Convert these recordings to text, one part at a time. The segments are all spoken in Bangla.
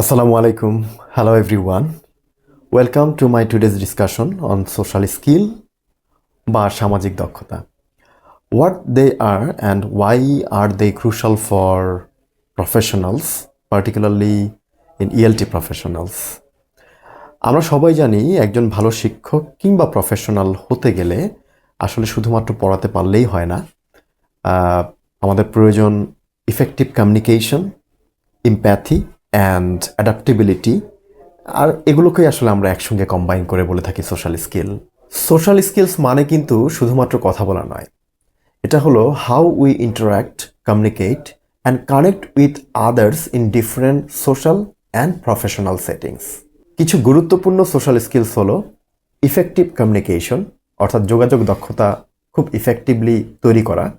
আসসালামু আলাইকুম। Hello everyone welcome to my today's discussion on social skill বা সামাজিক দক্ষতা। What they are and why are they crucial for professionals particularly in ELT professionals আমরা সবাই জানি একজন ভালো শিক্ষক কিংবা প্রফেশনাল হতে গেলে আসলে শুধুমাত্র পড়াতে পারলেই হয় না। আমাদের প্রয়োজন effective communication empathy and adaptability আর এগুলোকেই আসলে আমরা একসঙ্গে কম্বাইন করে বলে থাকি সোশ্যাল স্কিল সোশ্যাল স্কিলস মানে কিন্তু শুধুমাত্র কথা বলা নয়। এটা হলো how we interact communicate and connect with others in different social and professional settings কিছু গুরুত্বপূর্ণ সোশ্যাল স্কিলস হলো ইফেক্টিভ কমিউনিকেশন অর্থাৎ যোগাযোগ দক্ষতা খুব ইফেক্টিভলি তৈরি করা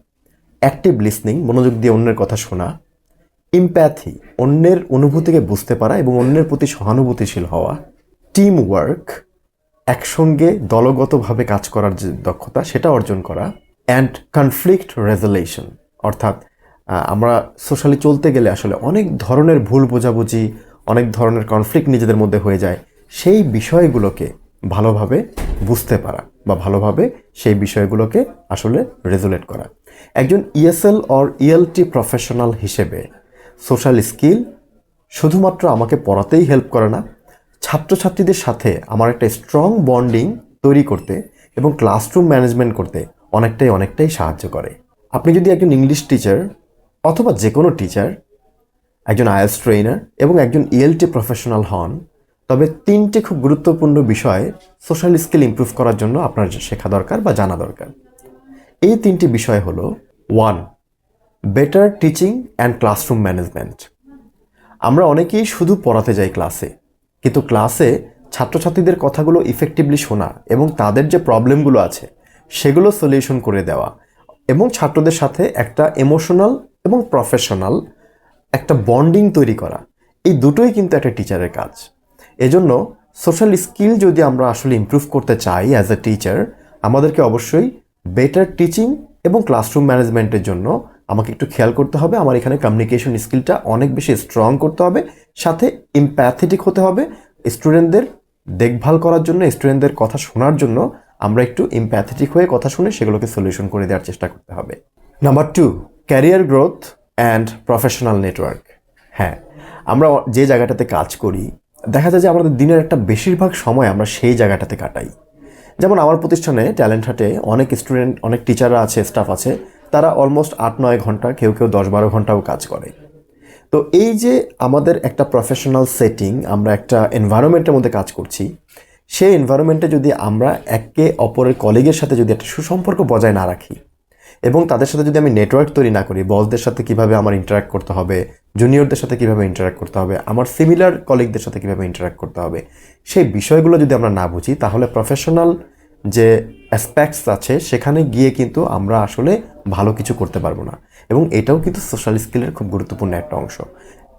অ্যাক্টিভ লিসনিং মনোযোগ দিয়ে অন্যের কথা শোনা ইম্প্যাথি অন্যের অনুভূতিকে বুঝতে পারা এবং অন্যের প্রতি সহানুভূতিশীল হওয়া টিম ওয়ার্ক একসঙ্গে দলগতভাবে কাজ করার যে দক্ষতা, সেটা অর্জন করা অ্যান্ড কনফ্লিক্ট রেজলেশন অর্থাৎ আমরা সোশ্যালি চলতে গেলে আসলে অনেক ধরনের ভুল বোঝাবুঝি, অনেক ধরনের কনফ্লিক্ট নিজেদের মধ্যে হয়ে যায়, সেই বিষয়গুলোকে ভালোভাবে বুঝতে পারা বা ভালোভাবে সেই বিষয়গুলোকে আসলে রেজুলেট করা। একজন ইএসএল অর ইএলটি প্রফেশনাল হিসেবে সোশ্যাল স্কিল শুধুমাত্র আমাকে পড়াতেই হেল্প করে না, ছাত্রছাত্রীদের সাথে আমার একটা স্ট্রং বন্ডিং তৈরি করতে এবং ক্লাসরুম ম্যানেজমেন্ট করতে অনেকটাই অনেকটাই সাহায্য করে। আপনি যদি একজন ইংলিশ টিচার অথবা যে কোনো টিচার, একজন আইএলস ট্রেনার এবং একজন ইএলটি প্রফেশনাল হন, তবে তিনটে খুব গুরুত্বপূর্ণ বিষয় সোশ্যাল স্কিল ইমপ্রুভ করার জন্য আপনার শেখা দরকার বা জানা দরকার। এই তিনটি বিষয় হলো one better teaching and classroom management আমরা অনেকেই শুধু পড়াতে যাই ক্লাসে কিন্তু ক্লাসে ছাত্রছাত্রীদের কথাগুলো ইফেক্টিভলি শোনা এবং তাদের যে প্রবলেমগুলো আছে, সেগুলো সলিউশন করে দেওয়া এবং ছাত্রদের সাথে একটা ইমোশনাল এবং প্রফেশনাল একটা বন্ডিং তৈরি করা। এই দুটোই কিন্তু একটা টিচারের কাজ। এজন্য সোশ্যাল স্কিল যদি আমরা আসলে ইমপ্রুভ করতে চাই অ্যাজ এ টিচার আমাদেরকে অবশ্যই বেটার টিচিং এবং ক্লাসরুম ম্যানেজমেন্টের জন্য আমাকে একটু খেয়াল করতে হবে। আমার এখানে কমিউনিকেশন স্কিলটা অনেক বেশি স্ট্রং করতে হবে। সাথে ইম্প্যাথেটিক হতে হবে। স্টুডেন্টদের দেখভাল করার জন্য স্টুডেন্টদের কথা শোনার জন্য আমরা একটু ইম্প্যাথেটিক হয়ে কথা শুনে সেগুলোকে সলিউশন করে দেওয়ার চেষ্টা করতে হবে। Number two career growth and professional network হ্যাঁ আমরা যে জায়গাটাতে কাজ করি, দেখা যায় যে আমাদের দিনের একটা বেশিরভাগ সময় আমরা সেই জায়গাটাতে কাটাই। যেমন আমার প্রতিষ্ঠানে ট্যালেন্ট হাটে অনেক স্টুডেন্ট অনেক টিচাররা আছে স্টাফ আছে। তারা অলমোস্ট আট নয় ঘণ্টা, কেউ কেউ দশ বারো ঘন্টাও কাজ করে। তো এই যে আমাদের একটা প্রফেশনাল সেটিং আমরা একটা এনভায়রনমেন্টের মধ্যে কাজ করছি, সেই এনভায়রনমেন্টে যদি আমরা একে অপরের কলিগের সাথে যদি একটা সুসম্পর্ক বজায় না রাখি, এবং তাদের সাথে যদি আমি নেটওয়ার্ক তৈরি না করি বসদের সাথে কীভাবে আমার ইন্টারাক্ট করতে হবে জুনিয়রদের সাথে কীভাবে ইন্টারাক্ট করতে হবে, আমার সিমিলার কলিগদের সাথে কীভাবে ইন্টারাক্ট করতে হবে, সেই বিষয়গুলো যদি আমরা না বুঝি, তাহলে প্রফেশনাল যে অ্যাসপেক্টস আছে, সেখানে গিয়ে কিন্তু আমরা আসলে ভালো কিছু করতে পারব না। এবং এটাও কিন্তু সোশ্যাল স্কিলের খুব গুরুত্বপূর্ণ একটা অংশ।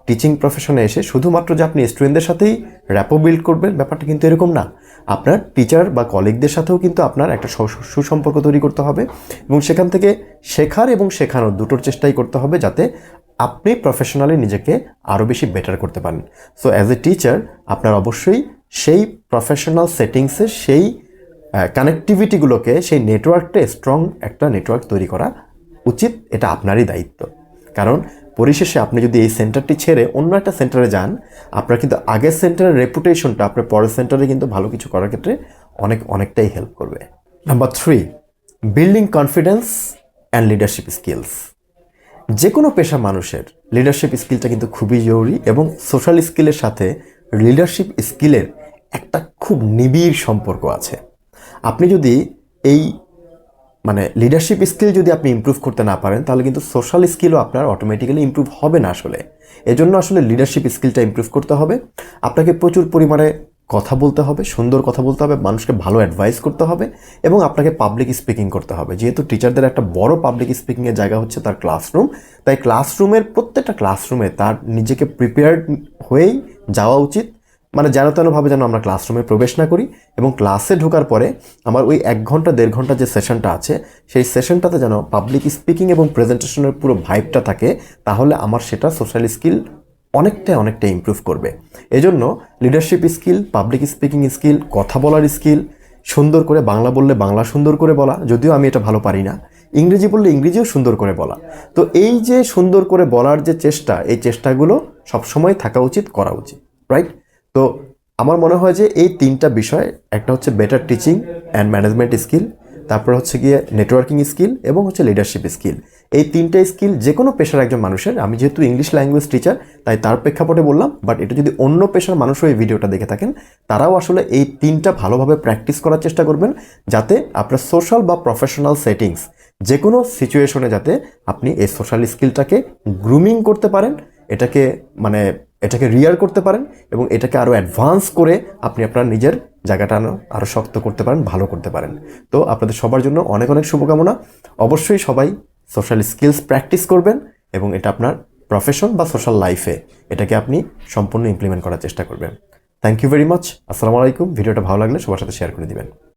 টিচিং প্রফেশনে এসে শুধুমাত্র যে আপনি স্টুডেন্টদের সাথেই র্যাপো বিল্ড করবেন, ব্যাপারটা কিন্তু এরকম না। আপনার টিচার বা কলিগদের সাথেও কিন্তু আপনার একটা সুসম্পর্ক তৈরি করতে হবে এবং সেখান থেকে শেখার এবং শেখানোর দুটোর চেষ্টাই করতে হবে যাতে আপনি প্রফেশনালি নিজেকে আরও বেশি বেটার করতে পারেন। সো অ্যাজ এ টিচার আপনার অবশ্যই সেই প্রফেশনাল সেটিংসের সেই কানেক্টিভিটিগুলোকে সেই নেটওয়ার্কটা স্ট্রং একটা নেটওয়ার্ক তৈরি করা উচিত, এটা আপনারই দায়িত্ব। কারণ পরিশেষে আপনি যদি এই সেন্টারটি ছেড়ে অন্য একটা সেন্টারে যান, আপনার কিন্তু আগের সেন্টারের রেপুটেশনটা আপনার পরের সেন্টারে কিন্তু ভালো কিছু করার ক্ষেত্রে অনেক, অনেকটাই হেল্প করবে। Number three building confidence and leadership skills যে কোনো পেশা মানুষের লিডারশিপ স্কিলটা কিন্তু খুবই জরুরি এবং সোশ্যাল স্কিলের সাথে লিডারশিপ স্কিলের একটা খুব নিবিড় সম্পর্ক আছে। আপনি যদি এই মানে লিডারশিপ স্কিল যদি আপনি ইমপ্রুভ করতে না পারেন, তাহলে কিন্তু সোশ্যাল স্কিলও আপনার অটোমেটিক্যালি ইমপ্রুভ হবে না আসলে। এজন্য আসলে লিডারশিপ স্কিলটা ইমপ্রুভ করতে হবে। আপনাকে প্রচুর পরিমাণে কথা বলতে হবে, সুন্দর কথা বলতে হবে, মানুষকে ভালো অ্যাডভাইস করতে হবে এবং আপনাকে পাবলিক স্পিকিং করতে হবে। যেহেতু টিচারদের একটা বড় পাবলিক স্পিকিংয়ের জায়গা হচ্ছে তার ক্লাসরুম তাই ক্লাসরুমের প্রত্যেকটা ক্লাসরুমে তার নিজেকে প্রিপেয়ার্ড হয়েই যাওয়া উচিত। মানে যেন তেনভাবে যেন আমরা ক্লাসরুমে প্রবেশ না করি এবং ক্লাসে ঢোকার পরে আমার ওই এক ঘণ্টা, দেড় ঘণ্টা যে সেশনটা আছে, সেই সেশনটাতে যেন পাবলিক স্পিকিং এবং প্রেজেন্টেশনের পুরো ভাইবটা থাকে, তাহলে আমার সেটা সোশ্যাল স্কিল অনেকটাই অনেকটাই ইমপ্রুভ করবে। এজন্য leadership skill public speaking skill কথা বলার স্কিল সুন্দর করে বাংলা বললে বাংলা সুন্দর করে বলা, যদিও আমি এটা ভালো পারি না, ইংরেজি বললে ইংরেজিও সুন্দর করে বলা। তো এই যে সুন্দর করে বলার যে চেষ্টা, এই চেষ্টাগুলো সবসময় থাকা উচিত, করা উচিত রাইট তো আমার মনে হয় যে এই তিনটা বিষয়, একটা হচ্ছে better teaching and management skill তারপর হচ্ছে গিয়ে নেটওয়ার্কিং স্কিল এবং হচ্ছে লিডারশিপ স্কিল এই তিনটা স্কিল যে কোনো পেশার একজন মানুষের, আমি যেহেতু ইংলিশ ল্যাঙ্গুয়েজ টিচার তাই তার প্রেক্ষাপটে বললাম বাট এটা যদি অন্য পেশার মানুষও এই ভিডিওটা দেখে থাকেন, তারাও আসলে এই তিনটা ভালোভাবে প্র্যাকটিস করার চেষ্টা করবেন, যাতে আপনার সোশ্যাল বা প্রফেশনাল সেটিংস যে কোনো সিচুয়েশনে যাতে আপনি এই সোশ্যাল স্কিলটাকে গ্রুমিং করতে পারেন, এটাকে মানে এটাকে রিয়ার করতে পারেন এবং এটাকে আরও অ্যাডভান্স করে আপনি আপনার নিজের জায়গাটা আরও শক্ত করতে পারেন, ভালো করতে পারেন। তো আপনাদের সবার জন্য অনেক অনেক শুভকামনা। অবশ্যই সবাই সোশ্যাল স্কিলস প্র্যাকটিস করবেন এবং এটা আপনার প্রফেশন বা সোশ্যাল লাইফে এটাকে আপনি সম্পূর্ণ ইমপ্লিমেন্ট করার চেষ্টা করবেন। থ্যাংক ইউ ভেরি মাচ আসসালামু আলাইকুম। ভিডিওটা ভালো লাগলে সবার সাথে শেয়ার করে দিবেন।